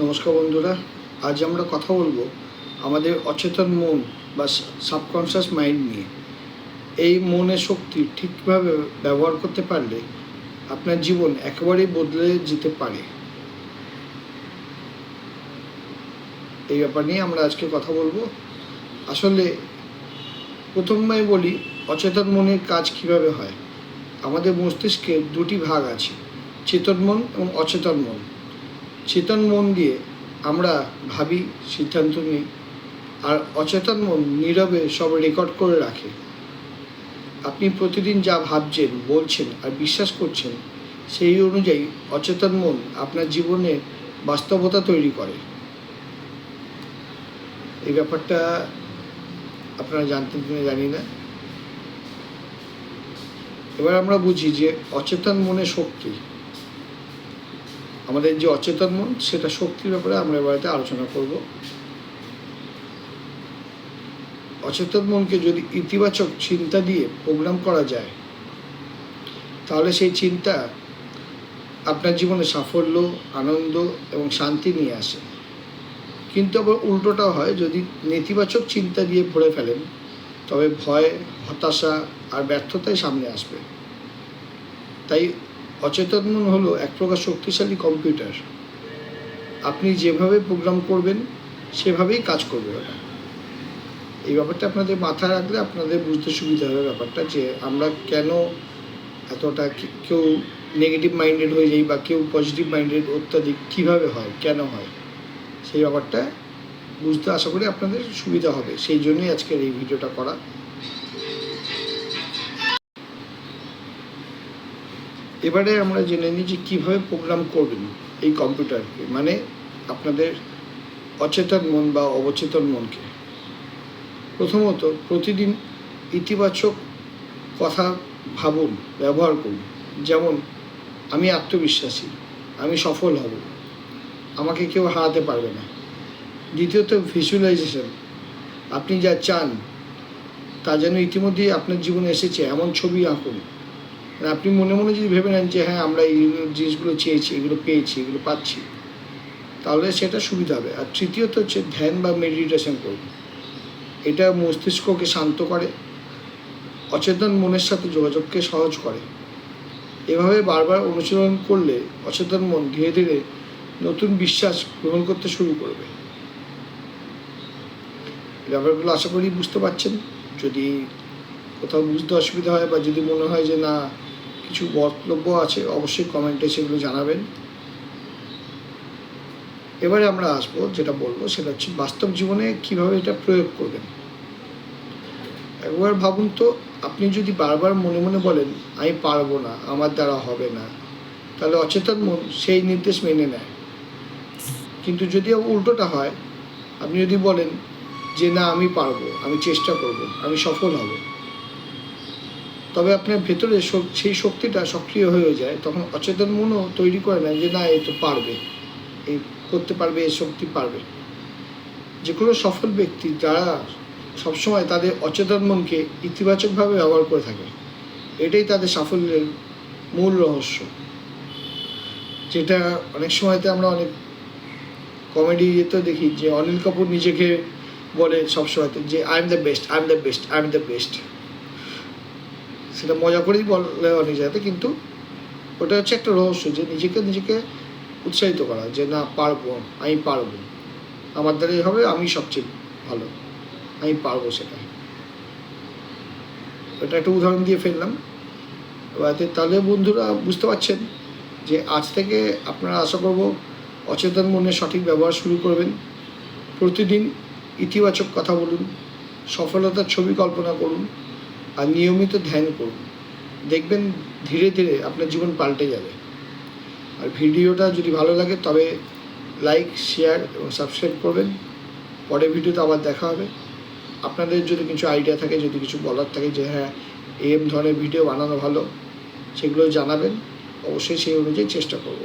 নমস্কার বন্ধুরা, আজ আমরা কথা বলব আমাদের অচেতন মন বা সাবকনশিয়াস মাইন্ড নিয়ে। এই মনের শক্তি ঠিকভাবে ব্যবহার করতে পারলে আপনার জীবন একেবারেই বদলে যেতে পারে। এই ব্যাপার নিয়ে আমরা আজকে কথা বলব। আসলে প্রথমে বলি, অচেতন মনের কাজ কীভাবে হয়? আমাদের মস্তিষ্কে দুটি ভাগ আছে, চেতন মন এবং অচেতন মন। চেতন মন দিয়ে আমরা ভাবি, সিদ্ধান্ত নিই, আর অচেতন মন নীরবে সব রেকর্ড করে রাখে। আপনি প্রতিদিন যা ভাবছেন, বলছেন আর বিশ্বাস করছেন, সেই অনুযায়ী অচেতন মন আপনার জীবনে বাস্তবতা তৈরি করে। এই ব্যাপারটা আপনারা জানতেন কিনা জানি না। এবার আমরা বুঝি যে অচেতন মনে শক্তি আমাদের যে অচেতন মন, সেটা শক্তির ব্যাপারে আমরা এবারে আলোচনা করব। অচেতন মনকে যদি ইতিবাচক চিন্তা দিয়ে প্রোগ্রাম করা যায়, তাহলে সেই চিন্তা আপনার জীবনে সাফল্য, আনন্দ এবং শান্তি নিয়ে আসে। কিন্তু আবার উল্টোটা হয়, যদি নেতিবাচক চিন্তা দিয়ে ভরে ফেলেন, তবে ভয়, হতাশা আর ব্যর্থতাই সামনে আসবে। তাই অচেতন মন হলো এক প্রকার শক্তিশালী কম্পিউটার। আপনি যেভাবে প্রোগ্রাম করবেন, সেভাবেই কাজ করবে ওটা। এই ব্যাপারটা আপনাদের মাথায় রাখলে আপনাদের বুঝতে সুবিধা হবে ব্যাপারটা যে আমরা কেন এতটা কেউ নেগেটিভ মাইন্ডেড হয়ে যাই বা কেউ পজিটিভ মাইন্ডেড অত্যাধিক কীভাবে হয়, কেন হয়, সেই ব্যাপারটা বুঝতে আশা করি আপনাদের সুবিধা হবে। সেই জন্যই আজকের এই ভিডিওটা করা। এবারে আমরা জেনে নিই যে কীভাবে প্রোগ্রাম করবেন এই কম্পিউটারকে মানে আপনাদের অচেতন মন বা অবচেতন মনকে। প্রথমত প্রতিদিন ইতিবাচক কথা ভাবুন, ব্যবহার করুন। যেমন, আমি আত্মবিশ্বাসী, আমি সফল হব। আমাকে কেউ হারাতে পারবে না। দ্বিতীয়ত ভিজুয়ালাইজেশন আপনি যা চান, তা যেন ইতিমধ্যেই আপনার জীবনে এসেছে। এমন ছবি আঁকুন। মানে আপনি মনে মনে যদি ভেবে নেন যে হ্যাঁ আমরা এই জিনিসগুলো চেয়েছি, এগুলো পেয়েছি, এগুলো পাচ্ছি, তাহলে সেটা সুবিধা হবে। আর তৃতীয়ত হচ্ছে ধ্যান বা মেডিটেশন করুন। এটা মস্তিষ্ককে শান্ত করে, অচেতন মনের সাথে যোগাযোগকে সহজ করে। এভাবে বারবার অনুশীলন করলে অচেতন মন ধীরে ধীরে নতুন বিশ্বাস গ্রহণ করতে শুরু করবে। ব্যাপারগুলো আশা করি বুঝতে পারছেন। যদি কোথাও বুঝতে অসুবিধা হয় বা যদি মনে হয় যে, না কিছু বক্তব্য আছে, অবশ্যই কমেন্টে সেগুলো জানাবেন। এবারে আমরা আসব, যেটা বলব সেটা হচ্ছে বাস্তব জীবনে কীভাবে এটা প্রয়োগ করবেন। একবার ভাবুন তো, আপনি যদি বারবার মনে মনে বলেন, আমি পারব না, আমার দ্বারা হবে না, তাহলে অচেতন মন সেই নির্দেশ মেনে নেয়। কিন্তু যদি উল্টোটা হয়, আপনি যদি বলেন যে, না, আমি পারব, আমি চেষ্টা করব, আমি সফল হব তবে আপনার ভেতরে সেই শক্তিটা সক্রিয় হয়ে যায়, তখন অচেতন মনও তৈরি করে নেয় যে, না, এ তো পারবে। এই করতে পারবে এই শক্তি পারবে। যে কোনো সফল ব্যক্তি যারা সবসময় তাদের অচেতন মনকে ইতিবাচকভাবে ব্যবহার করে থাকে, এটাই তাদের সাফল্যের মূল রহস্য। যেটা অনেক সময়তে আমরা অনেক কমেডি ইয়েতেও দেখি যে, অনিল কাপুর নিজেকে বলে সবসময়তে যে I am the best I am the best I am the best সেটা মজা করেই বলে অনেক জায়গাতে কিন্তু ওটা হচ্ছে একটা রহস্য যে নিজেকে নিজেকে উৎসাহিত করা যে না, পারব আমি পারব। আমার দ্বারাই হবে, আমি সবচেয়ে ভালো, আমি পারব সেটা এটা একটা উদাহরণ দিয়ে ফেললাম। এবার তাহলে বন্ধুরা বুঝতে পারছেন যে আজ থেকে আপনারা আশা করব অচেতন মনে সঠিক ব্যবহার শুরু করবেন। প্রতিদিন ইতিবাচক কথা বলুন, সফলতার ছবি কল্পনা করুন আর নিয়মিত ধ্যান করুন। দেখবেন ধীরে ধীরে আপনার জীবন পাল্টে যাবে। আর ভিডিওটা যদি ভালো লাগে তবে লাইক, শেয়ার এবং সাবস্ক্রাইব করবেন। পরের ভিডিওতে আবার দেখা হবে। আপনাদের যদি কিছু আইডিয়া থাকে, যদি কিছু বলার থাকে যে হ্যাঁ এম ধরনের ভিডিও বানানো ভালো, সেগুলো জানাবেন। অবশ্যই সেই অনুযায়ী চেষ্টা করব।